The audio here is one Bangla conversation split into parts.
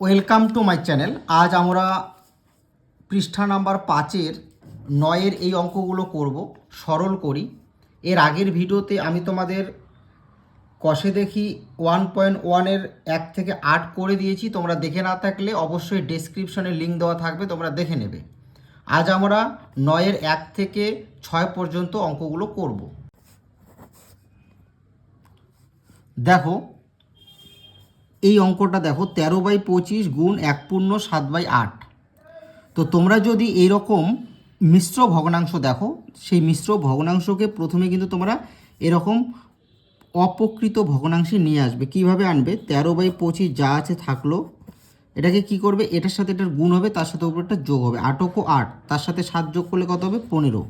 ওয়েলকাম টু মাই চ্যানেল আজ আমরা পৃষ্ঠা নাম্বার পাঁচের নয়ের এই অঙ্কগুলো করব, সরল করি। এর আগের ভিডিওতে আমি তোমাদের কষে দেখি ওয়ান পয়েন্ট ওয়ানের এক থেকে আট করে দিয়েছি। তোমরা দেখে না থাকলে অবশ্যই ডেসক্রিপশনে লিঙ্ক দেওয়া থাকবে, তোমরা দেখে নেবে। আজ আমরা নয়ের এক থেকে ছয় পর্যন্ত অঙ্কগুলো করব। দেখো এই অঙ্কটা দেখো তেরো বাই পঁচিশ গুণ এক পূর্ণ সাত বাই আট। তো তোমরা যদি এইরকম মিশ্র ভগ্নাংশ দেখো, সেই মিশ্র ভগ্নাংশকে প্রথমে কিন্তু তোমরা এরকম অপকৃত ভগ্নাংশে নিয়ে আসবে। কীভাবে আনবে? তেরো বাই পঁচিশ যা আছে থাকল, এটাকে কি করবে? এটার সাথে এটার গুণ হবে, তার সাথে উপরে একটা যোগ হবে। আটকো আট, তার সাথে সাত যোগ করলে কত হবে? পনেরো।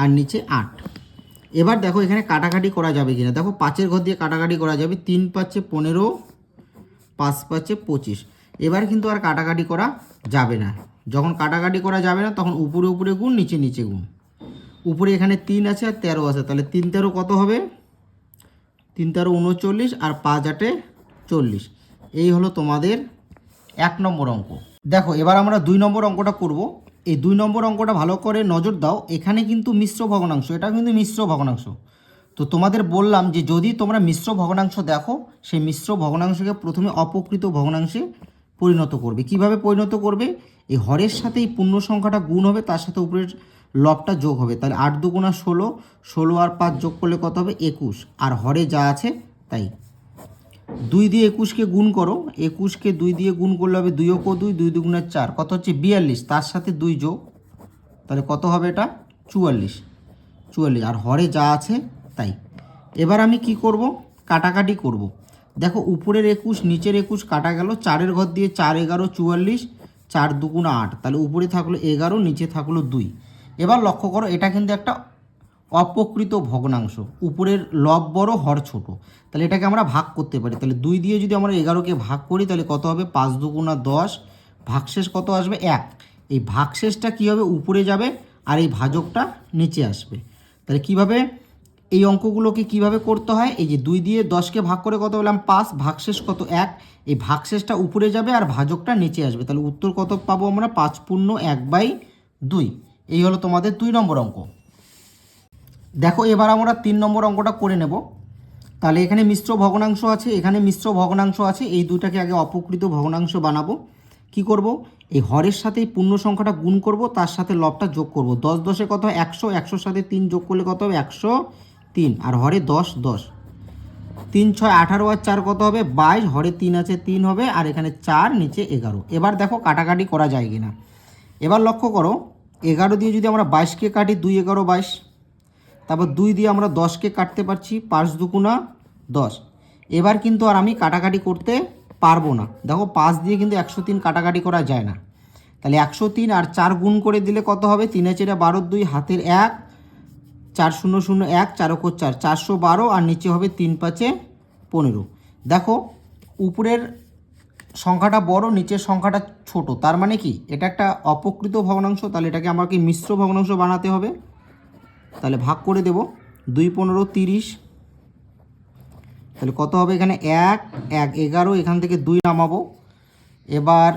আর নিচে আট। এবার দেখো এখানে কাটাকাটি করা যাবে কিনা। দেখো পাঁচের ঘর দিয়ে কাটাকাটি করা যাবে। তিন পাঁচে পনেরো পাঁচ পাঁচে পঁচিশ। এবার কিন্তু আর কাটাকাটি করা যাবে না। যখন কাটাকাটি করা যাবে না, তখন উপরে উপরে গুণ, নিচে নিচে গুণ। উপরে এখানে তিন আছে আর তেরো আছে। তাহলে তিন তেরো কত হবে? তিন তেরো উনচল্লিশ আর পাঁচ আটে চল্লিশ। এই হলো তোমাদের এক নম্বর অঙ্ক। দেখো, এবার আমরা দুই নম্বর অঙ্কটা করব। এই দুই নম্বর অঙ্কটা ভালো করে নজর দাও। এখানে কিন্তু মিশ্র ভগ্নাংশ এটা কিন্তু মিশ্র ভগ্নাংশ। তো তোমাদের বললাম যে যদি তোমরা মিশ্র ভগ্নাংশ দেখো, সেই মিশ্র ভগ্নাংশকে প্রথমে অপকৃত ভগ্নাংশে পরিণত করবে। কীভাবে পরিণত করবে? এই হরের সাথে এই পূর্ণ সংখ্যাটা গুণ হবে, তার সাথে উপরের লবটা যোগ হবে। তাহলে আট দুগুণা ষোলো ষোলো আর পাঁচ যোগ করলে কত হবে? একুশ। আর হরে যা আছে, তাই। দুই দিয়ে একুশকে গুণ করো। একুশকে দুই দিয়ে গুণ করলে হবে দুই ওকো দুই দুই দুগুণের চার। কত হচ্ছে? বিয়াল্লিশ। তার সাথে দুই যোগ, তাহলে কত হবে এটা? চুয়াল্লিশ। চুয়াল্লিশ। আর হরে যা আছে তাই। এবার আমি কি করব? কাটাকাটি করব। দেখো, উপরের একুশ, নিচের একুশ কাটা গেল। চারের ঘর দিয়ে চার এগারো চুয়াল্লিশ, চার দুগুণ আট। তাহলে উপরে থাকল এগারো, নিচে থাকল দুই। এবার লক্ষ্য করো, এটা কিন্তু একটা অপকৃত ভগ্নাংশ। উপরের লব বড়, হর ছোট। তাহলে এটাকে আমরা ভাগ করতে পারি। তাহলে দুই দিয়ে যদি আমরা এগারোকে ভাগ করি, তাহলে কত হবে? পাঁচ দুগুণা দশ। ভাগশেষ কত আসবে? এক। এই ভাগশেষটা কী হবে? উপরে যাবে আর এই ভাজকটা নিচে আসবে। তাহলে কীভাবে? এই অঙ্কগুলোকে কীভাবে করতে হয়? এই যে দুই দিয়ে দশকে ভাগ করে কত বললাম পাঁচ। ভাগশেষ কত? এক। এই ভাগশেষটা উপরে যাবে আর ভাজকটা নিচে আসবে। তাহলে উত্তর কত পাবো আমরা? পাঁচ পূর্ণ এক বাই দুই। এই হলো তোমাদের দুই নম্বর অঙ্ক। দেখো, এবার আমরা তিন নম্বর অঙ্কটা করে নেব। তাহলে এখানে মিশ্র ভগ্নাংশ আছে। এখানে মিশ্র ভগ্নাংশ আছে। এই দুটাকে আগে অপকৃত ভগ্নাংশ বানাবো। কি করব? এই হরের সাথে পূর্ণ সংখ্যাটা গুণ করব। তার সাথে লবটা যোগ করব। দশ দশে কত? একশো। একশোর সাথে তিন যোগ করলে কত হবে? একশো। তিন, আর হরে দশ দশ। তিন, ছয়, আঠারো আর চার কত হবে? বাইশ, হরে তিন আছে, তিন হবে, আর এখানে চার, নিচে এগারো। এবার দেখো কাটাকাটি করা যায় কিনা। এবার লক্ষ্য করো, এগারো দিয়ে যদি আমরা বাইশকে কাটি, দুই, এগারো, বাইশ, তারপর দুই দিয়ে আমরা দশকে কাটতে পারছি, পাঁচ দুগুণা দশ। এবার কিন্তু আর আমি কাটাকাটি করতে পারব না। দেখো পাঁচ দিয়ে কিন্তু একশো তিন কাটাকাটি করা যায় না। তাহলে একশো তিন আর চার গুণ করে দিলে কত হবে? তিনে চেরে বারো, দুই, হাতের এক চার শূন্য শূন্য এক চার অক্ষর চার, চারশো বারো আর নিচে হবে তিন পাঁচে পনেরো। দেখো, উপরের সংখ্যাটা বড়, নিচের সংখ্যাটা ছোট। তার মানে কি? এটা একটা অপকৃত ভগ্নাংশ, তাহলে এটাকে আমাকে মিশ্র ভগ্নাংশ বানাতে হবে। তাহলে ভাগ করে দেব। দুই পনেরো তিরিশ। তাহলে কত হবে এখানে? এক এক এগারো, এখান থেকে দুই নামাবো। এবার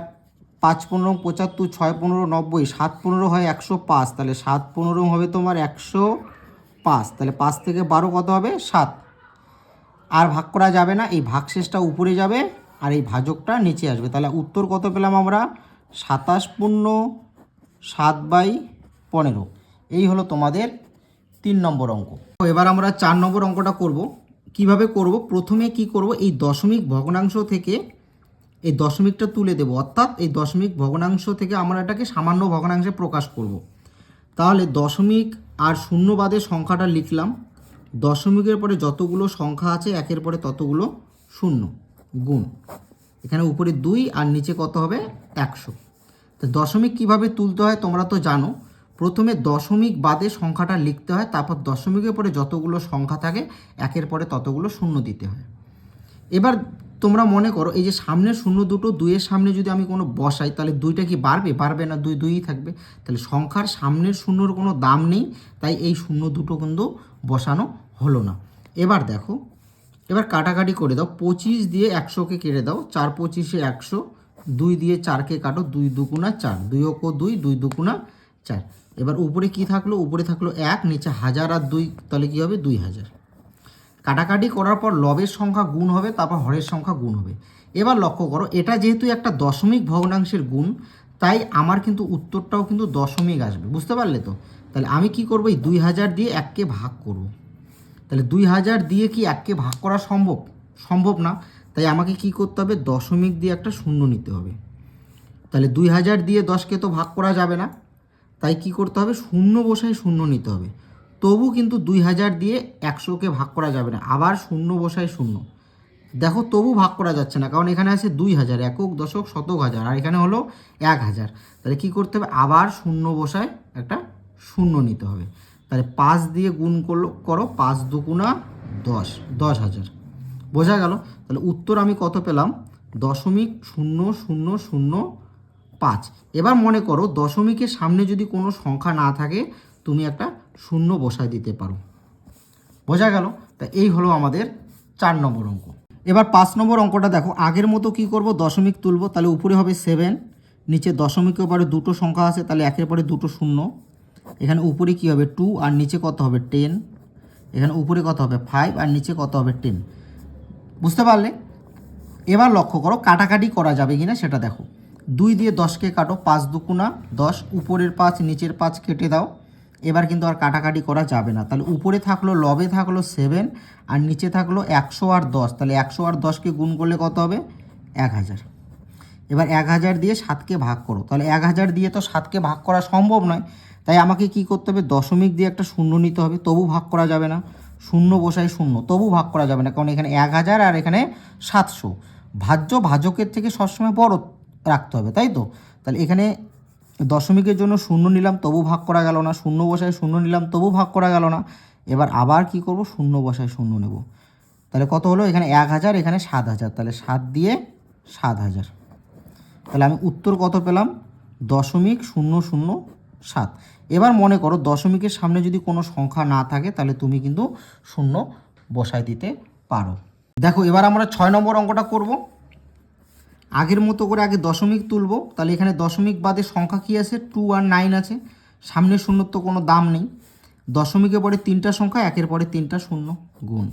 পাঁচ পনেরো পঁচাত্তর, ছয় পনেরো নব্বই, সাত পনেরো হয় একশো পাঁচ। তাহলে সাত পনেরো হবে তোমার একশো পাঁচ, তাহলে পাঁচ থেকে বারো কত হবে? সাত। আর ভাগ করা যাবে না, এই ভাগশেষটা উপরে যাবে আর এই ভাজকটা নিচে আসবে। তাহলে উত্তর কত পেলাম আমরা? সাতাশ পূর্ণ সাত বাই পনেরো। এই হলো তোমাদের তিন নম্বর অঙ্ক। এবার আমরা চার নম্বর অঙ্কটা করব। কীভাবে করব? প্রথমে কি করব? এই দশমিক ভগ্নাংশ থেকে এই দশমিকটা তুলে দেব। অর্থাৎ এই দশমিক ভগ্নাংশ থেকে আমরা এটাকে সামান্য ভগ্নাংশে প্রকাশ করব। তাহলে দশমিক আর শূন্য বাদে সংখ্যাটা লিখলাম। দশমিকের পরে যতগুলো সংখ্যা আছে, একের পরে ততগুলো শূন্য, গুণ। এখানে উপরে দুই আর নিচে কত হবে? একশো। তো দশমিক কীভাবে তুলতে হয় তোমরা তো জানো। প্রথমে দশমিক বাদে সংখ্যাটা লিখতে হয়, তারপর দশমিকের পরে যতগুলো সংখ্যা থাকে, একের পরে ততগুলো শূন্য দিতে হয়। এবার তোমরা মনে করো, এই যে সামনের শূন্য দুটো, দুইয়ের সামনে যদি আমি কোনো বসাই, তাহলে দুইটা কি বাড়বে? বাড়বে না, দুই, দুইই থাকবে। তাহলে সংখ্যার সামনের শূন্যর কোনো দাম নেই, তাই এই শূন্য দুটো কিন্তু বসানো হলো না। এবার দেখো, এবার কাটাকাটি করে দাও। পঁচিশ দিয়ে একশোকে কেটে দাও। চার পঁচিশে একশো, দুই দিয়ে চারকে কাটো। দুই দুগুণা চার। দুই অক দুই দুই দুগুণা চার। এবার উপরে কি থাকল? উপরে থাকল এক, নিচে হাজার আর দুই, তাহলে কী হবে? দুই হাজার। কাটাকাটি করার পর লবের সংখ্যা গুণ হবে, তারপর হরের সংখ্যা গুণ হবে। এবার লক্ষ্য করো, এটা যেহেতু একটা দশমিক ভগ্নাংশের গুণ, তাই আমার কিন্তু উত্তরটাও কিন্তু দশমিক আসবে, বুঝতে পারলে তো? তাহলে আমি কি করব, এই দুই হাজার দিয়ে এককে ভাগ করব। তাহলে দুই হাজার দিয়ে কি এককে ভাগ করা সম্ভব? সম্ভব না। তাই আমাকে কি করতে হবে, দশমিক দিয়ে একটা শূন্য নিতে হবে। তাহলে দুই হাজার দিয়ে দশকে তো ভাগ করা যাবে না। তাই কি করতে হবে, শূন্য বসায় শূন্য নিতে হবে। তবু কিন্তু দুই হাজার দিয়ে একশোকে ভাগ করা যাবে না। আবার শূন্য বসায় শূন্য। দেখো, তবু ভাগ করা যাচ্ছে না, কারণ এখানে আছে দুই হাজার, একক, দশক, শতক হাজার, আর এখানে হলো এক হাজার। তাহলে কি করতে হবে? আবার শূন্য বসায় একটা শূন্য নিতে হবে। তাহলে পাঁচ দিয়ে গুণ করল, করো পাঁচ দুগুণা দশ দশ হাজার। বোঝা গেল? তাহলে উত্তর আমি কত পেলাম? দশমিক শূন্য শূন্য শূন্য, পাঁচ। এবার মনে করো, দশমিকের সামনে যদি কোনো সংখ্যা না থাকে, তুমি একটা শূন্য বসায় দিতে পারো। বোঝা গেল? তা এই হলো আমাদের চার নম্বর অঙ্ক। এবার পাঁচ নম্বর অঙ্কটা দেখো। আগের মতো কি করব? দশমিক তুলবো, তাহলে উপরে হবে সেভেন নিচে দশমিকের পরে দুটো সংখ্যা আছে, তাহলে একের পরে দুটো শূন্য। এখানে উপরে কি হবে? টু আর নিচে কত হবে? টেন এখানে উপরে কত হবে? ফাইভ আর নিচে কত হবে? টেন বুঝতে পারলে? এবার লক্ষ্য করো, কাটাকাটি করা যাবে কিনা সেটা দেখো। দুই দিয়ে দশকে কাটো, পাঁচ দুকুনা দশ, উপরের পাঁচ, নিচের পাঁচ কেটে দাও। এবার কিন্তু আর কাটাকাটি করা যাবে না। তাহলে উপরে থাকল, লবে থাকল সেভেন আর নিচে থাকল একশো আর দশ। তাহলে একশো আর দশকে গুণ করলে কত হবে? এক হাজার। এবার এক হাজার দিয়ে সাতকে ভাগ করো। তাহলে এক হাজার দিয়ে তো সাতকে ভাগ করা সম্ভব নয়। তাই আমাকে কি করতে হবে? দশমিক দিয়ে একটা শূন্য নিতে হবে। তবু ভাগ করা যাবে না। শূন্য বসাই শূন্য। তবু ভাগ করা যাবে না। কারণ এখানে এক হাজার আর এখানে সাতশো। ভাজ্য ভাজকের থেকে সবসময় বড় রাখতে হবে, তাই তো? তাহলে এখানে দশমিকের জন্য শূন্য নিলাম, তবু ভাগ করা গেল না। শূন্য বসায় শূন্য নিলাম, তবু ভাগ করা গেল না। এবার আবার কি করব? শূন্য বসায় শূন্য নেব। তাহলে কত হলো? এখানে এক হাজার, এখানে সাত হাজার। তাহলে সাত দিয়ে সাত হাজার। তাহলে আমি উত্তর কত পেলাম? দশমিক শূন্য শূন্য সাত। এবার মনে করো, দশমিকের সামনে যদি কোনো সংখ্যা না থাকে, তাহলে তুমি কিন্তু শূন্য বসায় দিতে পারো। দেখো, এবার আমরা ছয় নম্বর অঙ্কটা করব। আগের মতো করে আগে দশমিক তুলব, তাহলে এখানে দশমিক বাদে সংখ্যা কী আছে? টু আর নাইন আছে। সামনে শূন্যর তো কোনো দাম নেই। দশমিকের পরে তিনটা সংখ্যা, একের পরে তিনটা শূন্য গুণ।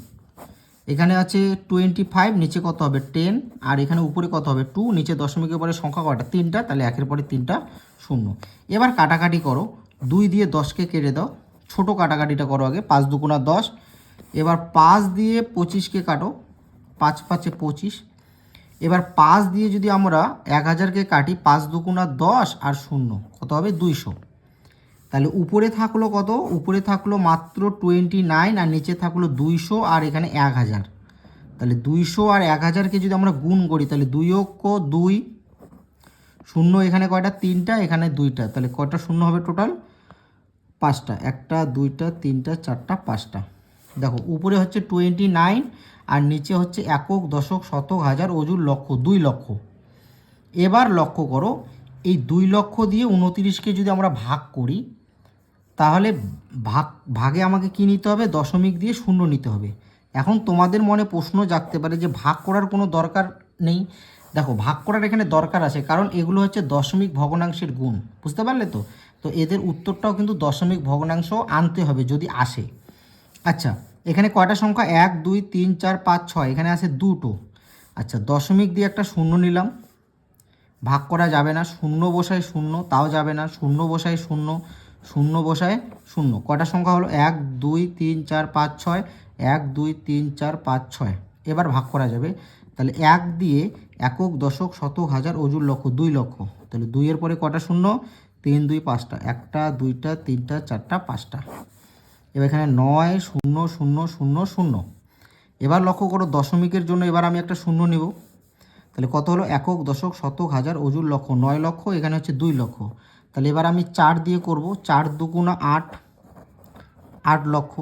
এখানে আছে টোয়েন্টি ফাইভ নিচে কত হবে? টেন আর এখানে উপরে কত হবে? টু নিচে দশমিকের পরে সংখ্যা কটা? তিনটা। তাহলে একের পরে তিনটা শূন্য। এবার কাটাকাটি করো। দুই দিয়ে দশকে কেটে দাও। ছোটো কাটাকাটিটা করো আগে। পাঁচ দুগুণা দশ। এবার পাঁচ দিয়ে পঁচিশকে কাটো। পাঁচ পাঁচে পঁচিশ। এবার পাঁচ দিয়ে যদি আমরা এক হাজারকে কাটি পাঁচ দুগুণা দশ আর শূন্য, কত হবে? দুইশো। তাহলে উপরে থাকল কত? উপরে থাকল মাত্র টোয়েন্টি নাইন আর নিচে থাকল দুইশো আর এখানে এক হাজার। তাহলে দুইশো আর এক হাজারকে যদি আমরা গুণ করি, তাহলে দুই অক্ষ দুই, শূন্য এখানে কয়টা? তিনটা, এখানে দুইটা। তাহলে কয়টা শূন্য হবে টোটাল পাঁচটা। একটা, দুইটা, তিনটা, চারটা, পাঁচটা। দেখো, উপরে হচ্ছে টোয়েন্টি নাইন আর নিচে হচ্ছে একক, দশক, শতক, হাজার, অজুর লক্ষ, দুই লক্ষ। এবার লক্ষ্য করো, এই দুই লক্ষ দিয়ে উনতিরিশকে যদি আমরা ভাগ করি, তাহলে ভাগ, ভাগে আমাকে কি নিতে হবে? দশমিক দিয়ে শূন্য নিতে হবে। এখন তোমাদের মনে প্রশ্ন জাগতে পারে যে ভাগ করার কোনো দরকার নেই। দেখো, ভাগ করার এখানে দরকার আছে, কারণ এগুলো হচ্ছে দশমিক ভগ্নাংশের গুণ, বুঝতে পারলে তো? তো এদের উত্তরটাও কিন্তু দশমিক ভগ্নাংশ আনতে হবে যদি আসে। আচ্ছা এখানে কয়টা সংখ্যা? এক, দুই, তিন, চার, পাঁচ, ছয়। এখানে আছে দুটো। আচ্ছা দশমিক দিয়ে একটা শূন্য নিলাম। ভাগ করা যাবে না। শূন্য বসায় শূন্য, তাও যাবে না। শূন্য বসায় শূন্য শূন্য বসায় শূন্য। কটা সংখ্যা হলো? এক, দুই, তিন, চার, পাঁচ, ছয়। এক, দুই, তিন, চার, পাঁচ, ছয়। এবার ভাগ করা যাবে। তাহলে এক দিয়ে একক, দশক, শতক, হাজার, অজুর লক্ষ, দুই লক্ষ। তাহলে দুইয়ের পরে কটা শূন্য? তিন, দুই, পাঁচটা। একটা, দুইটা, তিনটা, চারটা, পাঁচটা। এবার এখানে নয়, শূন্য শূন্য শূন্য শূন্য। এবার লক্ষ্য করো, দশমিকের জন্য এবার আমি একটা শূন্য নিব। তাহলে কত হলো? একক, দশক, শতক, হাজার, অজুর লক্ষ নয় লক্ষ এখানে হচ্ছে দুই লক্ষ তাহলে এবার আমি চার দিয়ে করব। চার দুগুণা আট আট লক্ষ।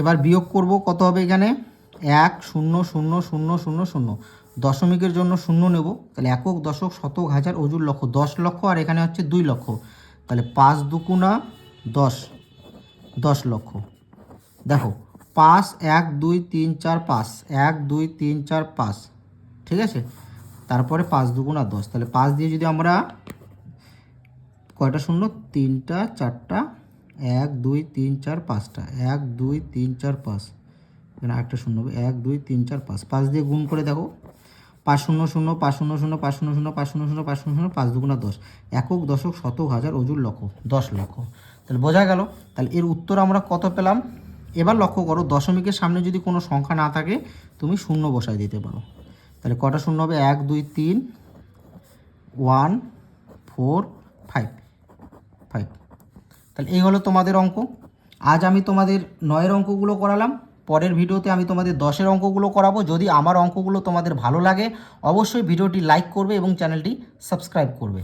এবার বিয়োগ করব, কত হবে এখানে? এক, শূন্য শূন্য শূন্য শূন্য শূন্য। দশমিকের জন্য শূন্য নেব, তাহলে একক দশক শতক হাজার অজুর লক্ষ, দশ লক্ষ, আর এখানে হচ্ছে দুই লক্ষ। তাহলে পাঁচ দুগুণা দশ দশ লক্ষ। দেখো, পাঁচ, এক, দুই, তিন, চার, পাঁচ, এক, দুই, তিন, চার, পাঁচ, ঠিক আছে? তারপরে পাঁচ দুগুণা দশ, তাহলে পাঁচ দিয়ে যদি আমরা কয়টা শূন্য? তিনটা, চারটা, এক, দুই, তিন, চার, পাঁচটা, এক, দুই, তিন, চার, পাঁচ। এখানে একটা শূন্য হবে। এক, দুই, তিন, চার, পাঁচ। পাঁচ দিয়ে গুণ করে দেখো। পাঁচ শূন্য শূন্য, পাঁচ শূন্য শূন্য, পাঁচ শূন্য শূন্য, পাঁচ শূন্য শূন্য, পাঁচ শূন্য শূন্য, পাঁচ দুগুণা দশ। একক দশক শতক হাজার অজুর লক্ষ। দশ লক্ষ। তাহলে বোঝা গেল। তাহলে এর উত্তর আমরা কত পেলাম? এবার লক্ষ্য করো, দশমিকের সামনে যদি কোনো সংখ্যা না থাকে, তুমি শূন্য বসায় দিতে পারো। তাহলে কটা শূন্য হবে? এক, দুই, তিন, ওয়ান, ফোর, ফাইভ। ফাইভ। তাহলে এই হলো তোমাদের অঙ্ক। আজ আমি তোমাদের নয়ের অঙ্কগুলো করালাম। পরের ভিডিওতে আমি তোমাদের দশের অঙ্কগুলো করাবো। যদি আমার অঙ্কগুলো তোমাদের ভালো লাগে, অবশ্যই ভিডিওটি লাইক করবে এবং চ্যানেলটি সাবস্ক্রাইব করবে।